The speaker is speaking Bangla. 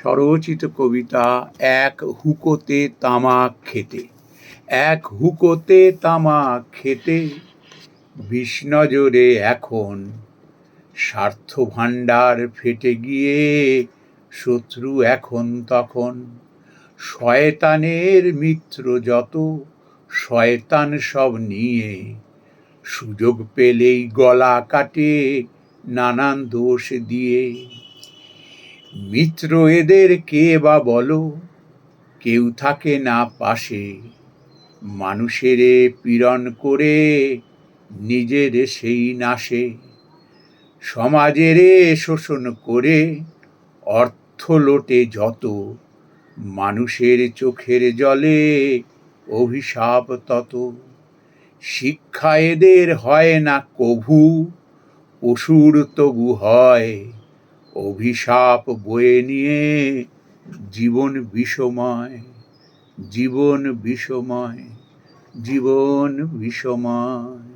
স্বরচিত কবিতা এক হুকোতে তামাক খেতে, এক হুকোতে তামাক খেতে বিষ্ণজরে এখন স্বার্থ ভাণ্ডার ফেটে গিয়ে শত্রু এখন তখন। শয়তানের মিত্র যত, শয়তান সব নিয়ে সুযোগ পেলেই গলা কাটে নানান দোষ দিয়ে। মিত্র এদের কে বা বলো, কেউ থাকে না পাশে। মানুষেরে পীড়ন করে নিজের সেই নাশে। সমাজেরে শোষণ করে অর্থ লোটে যত। মানুষের চোখের জলে অভিশাপ তত। শিক্ষা এদের হয় না কভু, পশুর তবু হয় অভিশাপ বয়ে নিয়ে জীবন বিষময় জীবন বিষময় জীবন বিষময়।